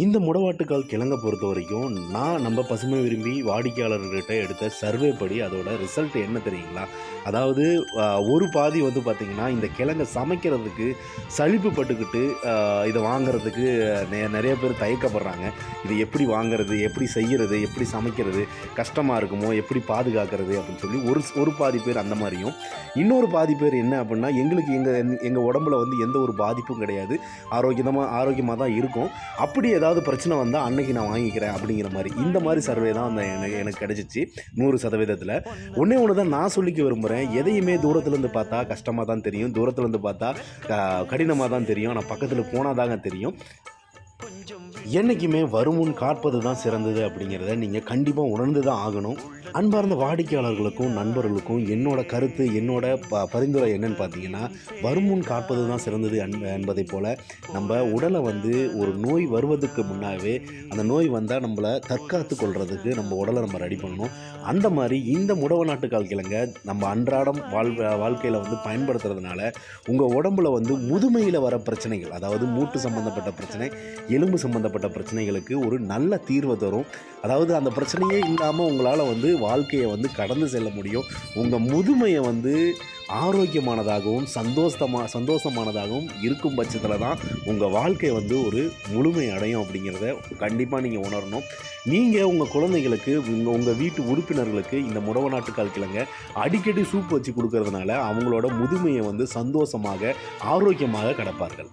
இந்த முடவாட்டுக்கால் கிழங்க பொறுத்த வரைக்கும் நான் நம்ம பசுமை விரும்பி வாடிக்கையாளர்கிட்ட எடுத்த சர்வே படி அதோட ரிசல்ட் என்ன தெரியுங்களா? அதாவது ஒரு பாதி வந்து பார்த்திங்கன்னா இந்த கிழங்கை சமைக்கிறதுக்கு சளிப்பு பட்டுக்கிட்டு இதை வாங்குறதுக்கு நெ நிறைய பேர் தயக்கப்படுறாங்க. இது எப்படி வாங்குறது எப்படி செய்கிறது எப்படி சமைக்கிறது கஷ்டமாக இருக்குமோ எப்படி பாதுகாக்கிறது அப்படின்னு சொல்லி ஒரு ஒரு பாதி பேர் அந்த மாதிரியும். இன்னொரு பாதி பேர் என்ன அப்படின்னா எங்களுக்கு எங்கள் எங்கள் உடம்புல வந்து எந்த ஒரு பாதிப்பும் கிடையாது. ஆரோக்கியமாக ஆரோக்கியமாக தான் இருக்கும். அப்படி ஏதாவது பிரச்சனை வந்தால் அன்னைக்கு நான் வாங்கிக்கிறேன் அப்படிங்கிற மாதிரி. இந்த மாதிரி சர்வே தான் அந்த எனக்கு எனக்கு கிடச்சிச்சு நூறு சதவீதத்தில். ஒன்றே ஒன்று தான் நான் சொல்லிக்க விரும்புகிறேன் எதையுமே தூரத்துலேருந்து பார்த்தா கஷ்டமாக தான் தெரியும். தூரத்துலேருந்து பார்த்தா கடினமாக தான் தெரியும். ஆனால் பக்கத்தில் போனால் தாங்க தெரியும். என்றைக்குமே வருமுன் காற்பது தான் சிறந்தது அப்படிங்கிறத நீங்கள் கண்டிப்பாக உணர்ந்து தான் ஆகணும். அன்பார்ந்த வாடிக்கையாளர்களுக்கும் நண்பர்களுக்கும் என்னோட கருத்து என்னோட ப பரிந்துரை என்னன்னு பார்த்தீங்கன்னா வருமுன் காப்பது தான் சிறந்தது என்பதை போல் நம்ம உடலை வந்து ஒரு நோய் வருவதற்கு முன்னாவே அந்த நோய் வந்தால் நம்மளை தற்காத்து கொள்கிறதுக்கு நம்ம உடலை நம்ம ரெடி பண்ணணும். அந்த மாதிரி இந்த முடவ நாட்டுக்கால் கிழங்க நம்ம அன்றாடம் வாழ் வாழ்க்கையில் வந்து பயன்படுத்துறதுனால உங்கள் உடம்புல வந்து முதுமையில் வர பிரச்சனைகள் அதாவது மூட்டு சம்மந்தப்பட்ட பிரச்சனை எலும்பு சம்மந்தப்பட்ட பிரச்சனைகளுக்கு ஒரு நல்ல தீர்வை தரும். அதாவது அந்த பிரச்சனையே இல்லாமல் உங்களால் வந்து வாழ்க்கையை வந்து கடந்து செல்ல முடியும். உங்கள் முதுமையை வந்து ஆரோக்கியமானதாகவும் சந்தோஷமாக சந்தோஷமானதாகவும் இருக்கும் பட்சத்தில் தான் உங்கள் வாழ்க்கை வந்து ஒரு முழுமை அடையும் அப்படிங்கிறத கண்டிப்பாக நீங்கள் உணரணும். நீங்கள் உங்கள் குழந்தைகளுக்கு உங்கள் உங்கள் வீட்டு உறுப்பினர்களுக்கு இந்த முடவ நாட்டுக்கால் கிழங்க அடிக்கடி சூப் வச்சு கொடுக்கறதுனால அவங்களோட முதுமையை வந்து சந்தோஷமாக ஆரோக்கியமாக கிடப்பார்கள்.